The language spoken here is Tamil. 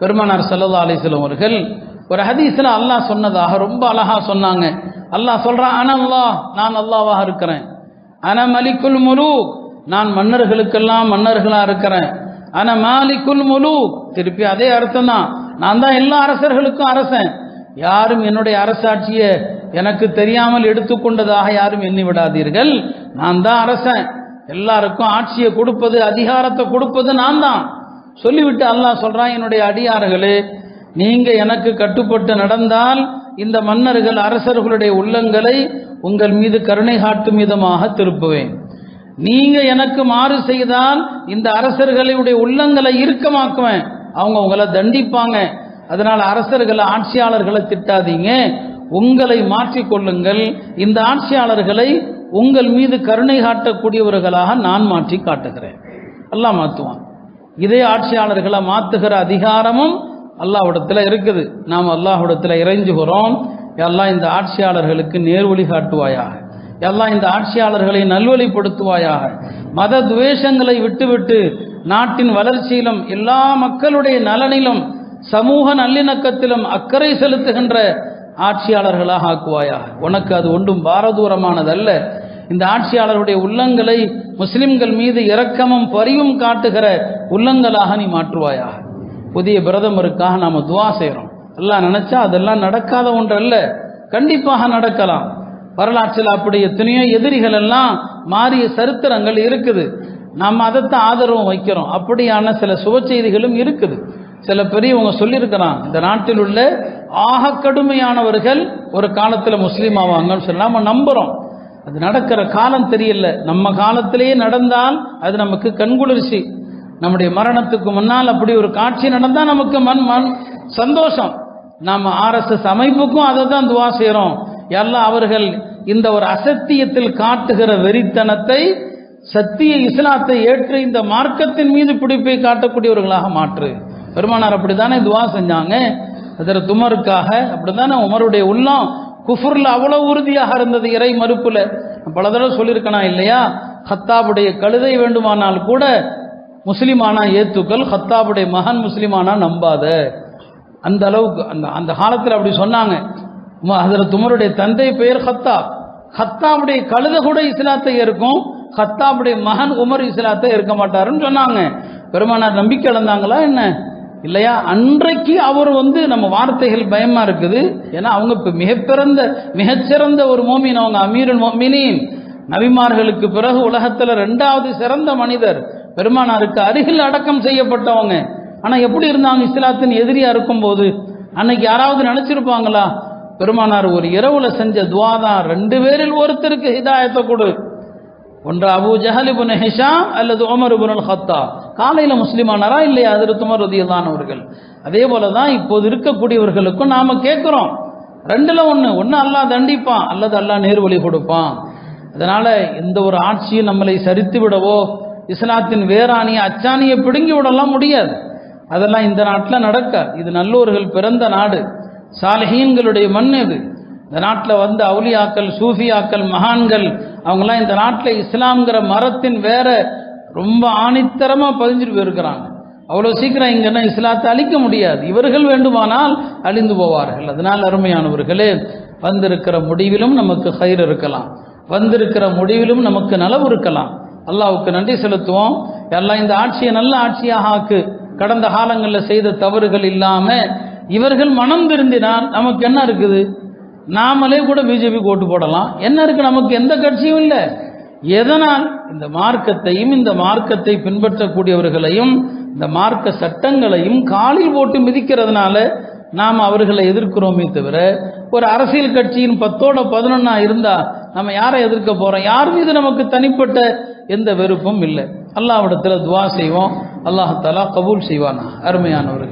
பெருமானார் சல்லா அலிஸ்லம் அவர்கள் ஒரு ஹதீஸில் அல்லாஹ் சொன்னதாக ரொம்ப அழகாக சொன்னாங்க. அல்லாஹ் சொல்கிறான் அன அல்லா நான் அல்லாவாக இருக்கிறேன். அன மலிக்குல் முலு நான் மன்னர்களுக்கெல்லாம் மன்னர்களாக இருக்கிறேன். அன மாலிக்குல் முலு திருப்பி அதே அர்த்தம் தான் நான் தான் எல்லா அரசர்களுக்கும் அரசன். யாரும் என்னுடைய அரசாட்சியை எனக்கு தெரியாமல் எடுத்துக்கொண்டதாக யாரும் எண்ணி விடாதீர்கள். நான் தான் அரசன். எல்லாருக்கும் ஆட்சியை கொடுப்பது அதிகாரத்தை கொடுப்பது நான் தான். சொல்லிவிட்டு அல்லாஹ் சொல்கிறான் என்னுடைய அடியார்களே நீங்கள் எனக்கு கட்டுப்பட்டு நடந்தால் இந்த மன்னர்கள் அரசர்களுடைய உள்ளங்களை உங்கள் மீது கருணை காட்டும் விதமாக திருப்புவேன். நீங்கள் எனக்கு மாறு செய்தால் இந்த அரசர்களுடைய உள்ளங்களை இறுக்கமாக்குவேன். அவங்க உங்களை தண்டிப்பாங்க. அதனால் அரசர்களை ஆட்சியாளர்களை திட்டாதீங்க. உங்களை மாற்றிக் கொள்ளுங்கள். இந்த ஆட்சியாளர்களை உங்கள் மீது கருணை காட்டக்கூடியவர்களாக நான் மாற்றி காட்டுகிறேன். எல்லாம் மாற்றுவான் இதே ஆட்சியாளர்களை மாற்றுகிற அதிகாரமும் அல்லாஹ்விடத்தில் இருக்குது. நாம் அல்லாஹ்விடத்தில் இறைஞ்சுகிறோம். எல்லாம் இந்த ஆட்சியாளர்களுக்கு நேர்வழி காட்டுவாயாக. எல்லாம் இந்த ஆட்சியாளர்களை நல்வழிப்படுத்துவாயாக. மத துவேஷங்களை விட்டுவிட்டு நாட்டின் வளர்ச்சியிலும் எல்லா மக்களுடைய நலனிலும் சமூக நல்லிணக்கத்திலும் அக்கறை செலுத்துகின்ற ஆட்சியாளர்களாக ஆக்குவாயாக. உனக்கு அது ஒன்றும் பாரதூரமானதல்ல. இந்த ஆட்சியாளருடைய உள்ளங்களை முஸ்லிம்கள் மீது இரக்கமும் பரிவும் காட்டுகிற உள்ளங்களாக நீ மாற்றுவாயாக. புதிய பிரதமருக்காக நாம துவா செய்கிறோம் எல்லாம் நினைச்சா அதெல்லாம் நடக்காத ஒன்று அல்ல கண்டிப்பாக நடக்கலாம். வரலாற்றில் அப்படி எத்தனையோ எதிரிகள் எல்லாம் மாறிய சரித்திரங்கள் இருக்குது. நாம் அதைத்தான் ஆதரவும் வைக்கிறோம். அப்படியான சில சுப செய்திகளும் இருக்குது. சில பெரியவங்க சொல்லியிருக்கிறான் இந்த நாட்டில் உள்ள ஆக கடுமையானவர்கள் ஒரு காலத்தில் முஸ்லீம் ஆவாங்கன்னு சொல்லி நம்ம நம்புகிறோம் அது நடக்கிற காலம் தெரியல. நம்ம காலத்திலேயே நடந்தால் அது நமக்கு கண்குளிர்ச்சி நம்முடைய மரணத்துக்கு முன்னால் அப்படி ஒரு காட்சி நடந்தால் நமக்கு மண் மண் சந்தோஷம். நாம் ஆர்எஸ்எஸ் அமைப்புக்கும் அதை தான் துவா செய்கிறோம் எல்லாம் அவர்கள் இந்த ஒரு அசத்தியத்தில் காட்டுகிற வெறித்தனத்தை சத்திய இஸ்லாத்தை ஏற்று இந்த மார்க்கத்தின் மீது பிடிப்பை காட்டக்கூடியவர்களாக மாற்று. பெருமானார் அப்படித்தானே துவா செஞ்சாங்க. அதில் துமருக்காக அப்படித்தானே உமருடைய உள்ளம் குஃபுர்ல அவ்வளவு உறுதியாக இருந்தது இறை மறுப்புல. பல தடவை சொல்லியிருக்கனா இல்லையா? ஹத்தாபுடைய கழுதை வேண்டுமானால் கூட முஸ்லிமானா ஏத்துக்கள் ஹத்தாபுடைய மகன் முஸ்லிமானா நம்பாத. அந்த அளவுக்கு அந்த அந்த காலத்தில் அப்படி சொன்னாங்க. அதில் துமருடைய தந்தை பெயர் ஹத்தாப். ஹத்தாபுடைய கழுத கூட இஸ்லாத்தை இருக்கும் ஹத்தாபுடைய மகன் உமர் இஸ்லாத்தை இருக்க மாட்டாருன்னு சொன்னாங்க. பெருமானார் நம்பிக்கை இழந்தாங்களா என்ன? இல்லையா? அன்றைக்கு அவர் வந்து நம்ம வார்த்தைகள் பயமா இருக்குது. ஏன்னா அவங்க இப்போ மிகப்பிறந்த மிகச்சிறந்த ஒரு மோமின் அவங்க அமீருல் மோமினின். நபிமார்களுக்கு பிறகு உலகத்தில் ரெண்டாவது சிறந்த மனிதர். பெருமானாருக்கு அருகில் அடக்கம் செய்யப்பட்டவங்க. ஆனால் எப்படி இருந்தாங்க இஸ்லாத்தின் எதிரியா இருக்கும்போது? அன்னைக்கு யாராவது நினைச்சிருப்பாங்களா? பெருமானார் ஒரு இரவுல செஞ்ச துவா தான். ரெண்டு பேரில் ஒருத்தருக்கு ஹிதாயத்தை கொடு. ஒன்று அபு ஜஹல் ஹிஷாம் அல்லது ஓமர் இபுன் ஹத்தா காலையில் முஸ்லிமானாரா இல்லையா? அதில் உமர் ரதியல்லானவர்கள் அதே போல தான் இப்போது இருக்கக்கூடியவர்களுக்கும் நாம் கேட்குறோம். ரெண்டில் ஒன்று ஒன்று அல்லாஹ் தண்டிப்பான் அல்லது அல்லாஹ் நேர்வழி கொடுப்பான். அதனால் எந்த ஒரு ஆட்சியும் நம்மளை சரித்து விடவோ இஸ்லாத்தின் வேறானியை அச்சாணியை பிடுங்கி விடலாம் முடியாது. அதெல்லாம் இந்த நாட்டில் நடக்க இது நல்லோர்கள் பிறந்த நாடு. சாலஹீன்களுடைய மண் இது. இந்த நாட்டில் வந்து அவுலியாக்கள் சூஃபியாக்கள் மகான்கள் அவங்களாம் இந்த நாட்டில் இஸ்லாம்ங்கிற மரத்தின் வேற ரொம்ப ஆணித்தரமாக பதிஞ்சிட்டு போயிருக்கிறாங்க. அவ்வளோ சீக்கிரம் இங்கன்னா இஸ்லாத்தை அழிக்க முடியாது. இவர்கள் வேண்டுமானால் அழிந்து போவார்கள். அதனால் அருமையானவர்களே வந்திருக்கிற முடிவிலும் நமக்கு கயிறு இருக்கலாம். வந்திருக்கிற முடிவிலும் நமக்கு நலவு இருக்கலாம். அல்லாவுக்கு நன்றி செலுத்துவோம். எல்லாம் இந்த ஆட்சியை நல்ல ஆட்சியாக ஆக்கு கடந்த காலங்களில் செய்த தவறுகள் இல்லாமல் இவர்கள் மனம் திருந்தினால் நமக்கு என்ன இருக்குது? நாமளே கூட பிஜேபி ஓட்டு போடலாம். என்ன இருக்கு? நமக்கு எந்த கட்சியும் இல்லை. எதனால்? இந்த மார்க்கத்தையும் இந்த மார்க்கத்தை பின்பற்றக்கூடியவர்களையும் இந்த மார்க்க சட்டங்களையும் காலில் போட்டு மிதிக்கிறதுனால நாம் அவர்களை எதிர்க்கிறோமே தவிர ஒரு அரசியல் கட்சியின் பத்தோட பதினொன்னா இருந்தா நம்ம யாரை எதிர்க்க போறோம்? யார் மீது நமக்கு தனிப்பட்ட எந்த வெறுப்பும் இல்லை. அல்லாவிடத்தில் துவா செய்வோம். அல்லாஹாலா கபூல் செய்வானா அருமையானவர்கள்.